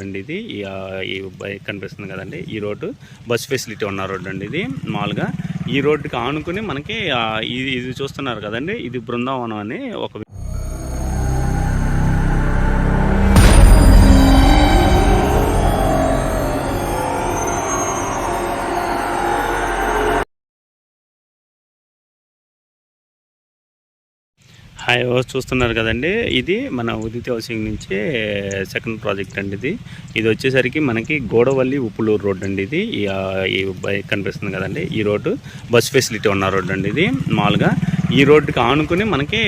అండి ఇది. ఈ, ఆ, ఈ బైక్ కనిపిస్తుంది కదండి. ఈ రోడ్డు బస్ ఫెసిలిటీ ఉన్న రోడ్డు అండి ఇది మామూలుగా. ఈ రోడ్డుకి ఆనుకుని మనకి ఆ, ఇది ఇది చూస్తున్నారు కదండి. ఇది బృందావనం అని ఒక హాయ్ చూస్తున్నారు కదండి. ఇది మన ఉదిత హౌసింగ్ నుంచి సెకండ్ ప్రాజెక్ట్ అండి ఇది. ఇది వచ్చేసరికి మనకి గోడవల్లి ఉప్పులూరు రోడ్ అండి ఇది. ఈ, బైక్ కనిపిస్తుంది కదండి. ఈ రోడ్డు బస్ ఫెసిలిటీ ఉన్న రోడ్ అండి ఇది మామూలుగా. ఈ రోడ్డుకి ఆనుకుని మనకి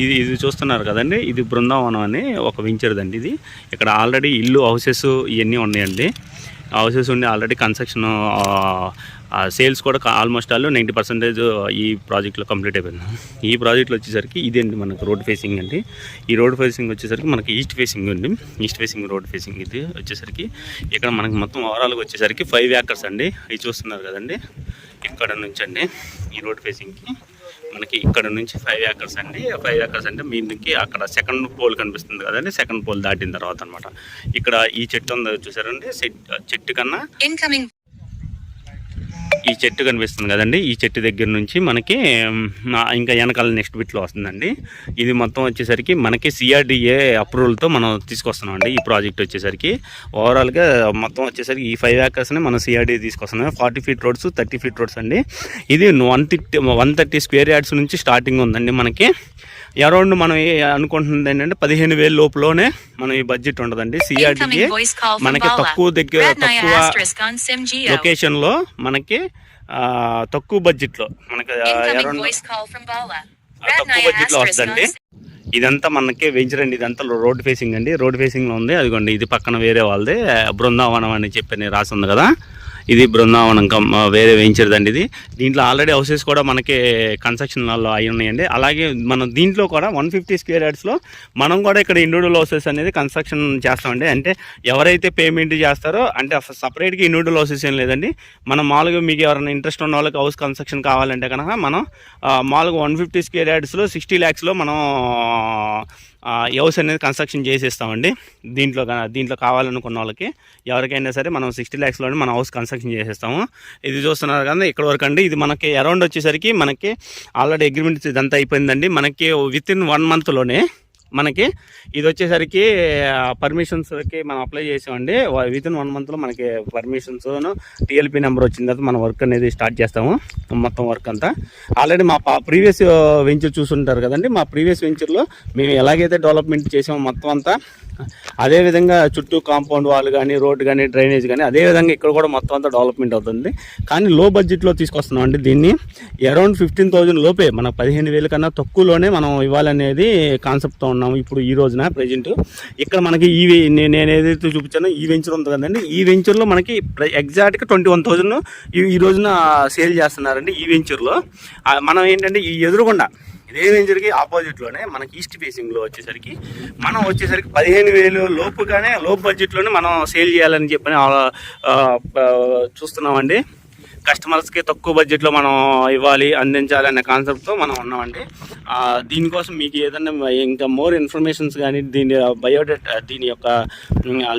ఇది ఇది చూస్తున్నారు కదండి. ఇది బృందావనం అని ఒక వెంచర్దండి ఇది. ఇక్కడ ఆల్రెడీ ఇల్లు హౌసెస్ ఇవన్నీ ఉన్నాయండి. హౌసెస్ ఉండి ఆల్రెడీ కన్స్ట్రక్షన్ సేల్స్ కూడా ఆల్మోస్ట్ ఆల్ నైంటీ పర్సెంటేజ్ ఈ ప్రాజెక్ట్లో కంప్లీట్ అయిపోయింది. ఈ ప్రాజెక్ట్లో వచ్చేసరికి ఇదండి మనకు రోడ్ ఫేసింగ్ అండి. ఈ రోడ్ ఫేసింగ్ వచ్చేసరికి మనకి ఈస్ట్ ఫేసింగ్ ఉంది. ఈస్ట్ ఫేసింగ్ రోడ్ ఫేసింగ్ ఇది వచ్చేసరికి ఇక్కడ మనకి మొత్తం ఓవరాల్గా వచ్చేసరికి ఫైవ్ యాకర్స్ అండి. ఇది చూస్తున్నారు కదండి. ఇక్కడ నుంచి అండి ఈ రోడ్ ఫేసింగ్కి మనకి ఇక్కడ నుంచి ఫైవ్ ఏకర్స్ అండి. ఫైవ్ ఏకర్స్ అంటే మీదకి అక్కడ సెకండ్ పోల్ కనిపిస్తుంది కదండి. సెకండ్ పోల్ దాటిన తర్వాత అనమాట ఇక్కడ ఈ చెట్టు ఉంది చూసారండి? చెట్టు కన్నా ఇన్కమింగ్ ఈ చెట్టు కనిపిస్తుంది కదండి. ఈ చెట్టు దగ్గర నుంచి మనకి ఇంకా వెనకాల నెక్స్ట్ బిట్లో వస్తుందండి. ఇది మొత్తం వచ్చేసరికి మనకి సిఆర్డిఏ అప్రూవల్తో మనం తీసుకొస్తున్నాం అండి. ఈ ప్రాజెక్ట్ వచ్చేసరికి ఓవరాల్గా మొత్తం వచ్చేసరికి ఈ ఫైవ్ ఏకర్స్ని మనం సిఆర్డిఏ తీసుకొస్తున్నాం. Forty feet roads thirty feet roads అండి. ఇది one thirty one thirty square yards నుంచి స్టార్టింగ్ ఉందండి మనకి. అరౌండ్ మనం అనుకుంటుంది ఏంటంటే పదిహేను వేల లోపులోనే మనం ఈ బడ్జెట్ ఉండదండి. From మనకి. తక్కువ దగ్గర తక్కువ. లొకేషన్లో మనకి తక్కువ బడ్జెట్లో మనకి అరౌండ్. తక్కువ బడ్జెట్లో వస్తుందండి ఇదంతా మనకి వెంచర్ అండి. ఇదంతా రోడ్ ఫేసింగ్ అండి. రోడ్ ఫేసింగ్లో ఉంది. అదిగోండి ఇది పక్కన వేరే వాళ్ళది. బృందావనం అని చెప్పి రాసి ఉంది కదా. ఇది బృందావనం కం వేరే వెంచర్ దండి ఇది. దీంట్లో ఆల్రెడీ హౌసెస్ కూడా మనకి కన్స్ట్రక్షన్లలో అయి ఉన్నాయండి. అలాగే మనం దీంట్లో కూడా వన్ ఫిఫ్టీ స్క్వేర్ యార్డ్స్లో మనం కూడా ఇక్కడ ఇండివిజువల్ హౌసెస్ అనేది కన్స్ట్రక్షన్ చేస్తామండి. అంటే ఎవరైతే పేమెంట్ చేస్తారో అంటే సపరేట్గా ఇండివిజువల్ హౌసెస్ ఏం లేదండి. మనం మామూలుగా మీకు ఎవరైనా ఇంట్రెస్ట్ ఉన్న వాళ్ళకి హౌస్ కన్స్ట్రక్షన్ కావాలంటే కనుక మనం మామూలుగా వన్ ఫిఫ్టీ స్క్వేర్ యార్డ్స్లో సిక్స్టీ ల్యాక్స్లో మనం హౌస్ అనేది కన్స్ట్రక్షన్ చేసేస్తామండి. దీంట్లో దీంట్లో కావాలనుకున్న వాళ్ళకి ఎవరికైనా సరే మనం సిక్స్టీ ల్యాక్స్లోనే మన హౌస్ కన్స్ట్రక్షన్ చేసేస్తాము. ఇది చూస్తున్నారు కదా ఇక్కడ వరకు అండి. ఇది మనకి అరౌండ్ వచ్చేసరికి మనకి ఆల్రెడీ అగ్రిమెంట్ ఇదంతా అయిపోయిందండి. మనకి విత్ ఇన్ వన్ మంత్లోనే మనకి ఇది వచ్చేసరికి పర్మిషన్స్కి మనం అప్లై చేసామండి. విత్ ఇన్ వన్ మంత్లో మనకి పర్మిషన్స్ టీఎల్పీ నెంబర్ వచ్చిన తర్వాత మన వర్క్ అనేది స్టార్ట్ చేస్తాము. మొత్తం వర్క్ అంతా. ఆల్రెడీ మా ప్రీవియస్ వెంచర్ చూసుంటారు కదండి. మా ప్రీవియస్ వెంచర్లో మేము ఎలాగైతే డెవలప్మెంట్ చేసామో మొత్తం అంతా అదే విధంగా చుట్టూ కాంపౌండ్ వాల్ కానీ రోడ్ కానీ డ్రైనేజ్ కానీ అదే విధంగా ఇక్కడ కూడా మొత్తం అంతా డెవలప్మెంట్ అవుతుంది. కానీ లో బడ్జెట్లో తీసుకొస్తున్నాం అండి దీన్ని. అరౌండ్ ఫిఫ్టీన్ థౌజండ్ లోపే మన పదిహేను వేల కన్నా తక్కువలోనే మనం ఇవ్వాలనేది కాన్సెప్ట్తో ఉన్నాం. ఉన్నాము ఇప్పుడు ఈ రోజున ప్రజెంట్ ఇక్కడ మనకి ఈ నే- నేను ఏదైతే చూపించానో ఈ వెంచర్ ఉంది కదండి. ఈ వెంచర్లో మనకి ఎగ్జాక్ట్గా ట్వంటీ వన్ థౌజండ్ ఈ రోజున సేల్ చేస్తున్నారండి ఈ వెంచర్లో మనం ఏంటంటే ఈ ఎదురుగుండా ఇదే వెంచర్కి ఆపోజిట్లోనే మనకి ఈస్ట్ ఫేసింగ్లో వచ్చేసరికి మనం వచ్చేసరికి పదిహేను వేలు లోపుగానే లో బడ్జెట్లోనే మనం సేల్ చేయాలని చెప్పని చూస్తున్నామండి. కస్టమర్స్కి తక్కువ బడ్జెట్లో మనం ఇవ్వాలి అందించాలి అనే కాన్సెప్ట్తో మనం ఉన్నామండి. దీనికోసం మీకు ఏదైనా ఇంకా మోర్ ఇన్ఫర్మేషన్స్ కానీ దీని బయోడేటా దీని యొక్క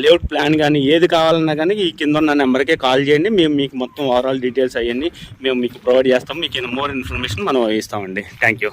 లేఅవుట్ ప్లాన్ కానీ ఏది కావాలన్నా కానీ ఈ కింద ఉన్న నెంబర్కే కాల్ చేయండి. మేము మీకు మొత్తం ఓవరాల్ డీటెయిల్స్ అవన్నీ మేము మీకు ప్రొవైడ్ చేస్తాం. మీకు మోర్ ఇన్ఫర్మేషన్ మనం ఇస్తామండి. Thank you